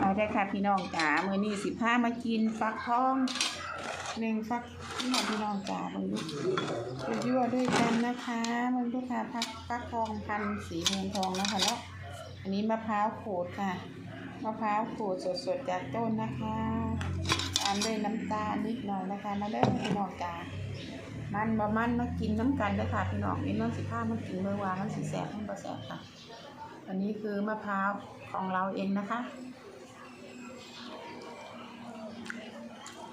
เอาได้ค่ะพี่น้องจ๋ามือนี้สิบห้ามากินฟักทองหนึ่งฟักพี่น้องพี่น้องจ๋ามันลูกยั่วด้วยกันนะคะมันลูกค่ะฟักฟักทองพันสีเมืองทองนะคะแล้วอันนี้มะพร้าวขูดค่ะมะพร้าวขูดสดๆจากต้นนะคะตามด้วยน้ำตาลนิดหน่อยนะคะมาเด้อพี่น้องจ๋ามันบะมันมากินน้ำกันเด้อค่ะพี่น้องนี่น้องสิบห้ามากินเมื่อวานมันสีแสบมันบ่แสบค่ะ อันนี้คือมะพร้าวของเราเองนะคะ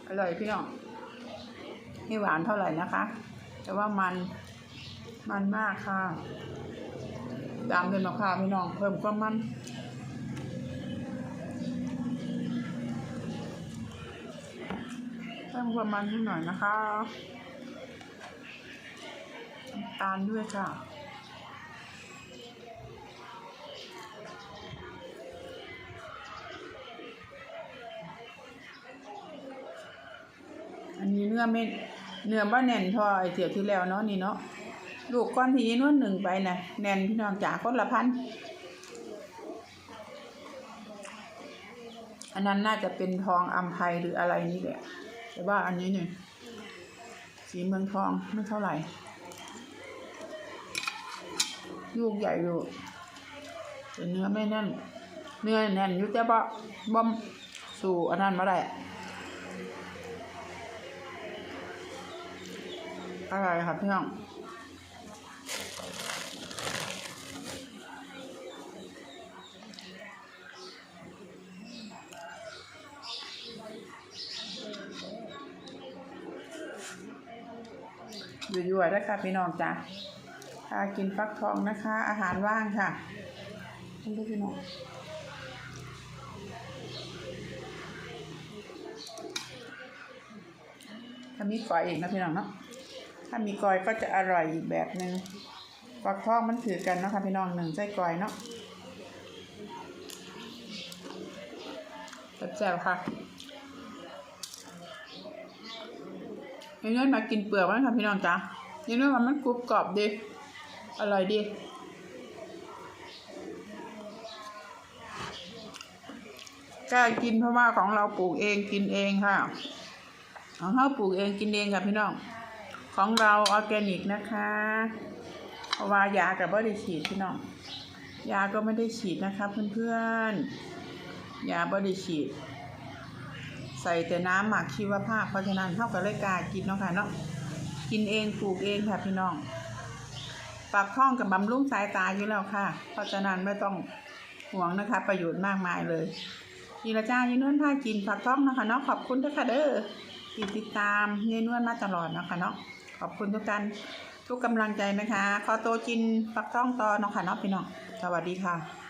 อร่อยพี่น้องไม่หวานเท่าไหร่นะคะ แต่ว่ามันมันมากค่ะ ตามด้วยมะพร้าวพี่น้องเพิ่มความมันเพิ่มความมันนิดหน่อยนะคะตาลด้วยค่ะ อันนี้เนื้อไม่เนื้อบ้าแน่นทอไอเถียวที่แล้วเนาะนี่เนาะลูกก้อนทีนู้นหนึ่งไปนะแน่นพี่น้องจ๋าคนละพันอันนั้นน่าจะเป็นทองอัมไพหรืออะไรนี่แหละ แต่ว่าอันนี้เนี่ยสีเมืองทองไม่เท่าไหร่ ลูกใหญ่อยู่แต่เนื้อไม่แน่น เนื้อแน่นอยู่แต่บ่บ่มสู่อันนั้นมาได้ อร่อยค่ะพี่น้องอยู่ๆได้ค่ะพี่น้องจ้ะพากินฟักทองนะคะ อาหารว่างค่ะคุณพี่น้องถ้ามีฝอยอีกนะพี่น้องเนาะ ถ้ามีกอยก็จะอร่อยอีกแบบหนึ่งฟักทองมันถือกันเนาะค่ะพี่น้องหนึ่งไส้กอยเนาะแซ่บค่ะยังน้อยมากินเปลือกมันค่ะพี่น้องจ้ะยังน้อยว่ามันกรุบกรอบดี อร่อยดีกล้ากินเพราะว่าของเราปลูกเองกินเองค่ะ ของเราปลูกเองกินเองค่ะพี่น้อง ของเราออร์แกนิกนะคะเพราะว่ายากับไม่ได้ฉีดพี่น้องยาก็ไม่ได้ฉีดนะคะเพื่อนๆยาไม่ได้ฉีด ใส่แต่น้ำหมักชีวภาพเพราะฉะนั้นเท่ากับเลยกากินเนาะค่ะเนาะกินเองปลูกเองค่ะพี่น้องปากท้องกับบำรุงสายตาอยู่แล้วค่ะ เพราะฉะนั้นไม่ต้องห่วงนะคะ ประโยชน์มากมายเลยนี่ละจ้ายินนวลพากินปากท้องนะคะเนาะขอบคุณด้วยค่ะเด้อที่ติดตามเยนวลมาตลอดนะคะเนาะ อบคุณทุกท่านทุกกำลังใจนะคะ ขอตัวจินปักต้องต่อเนาะค่ะเนาะพี่น้องสวัสดีค่ะ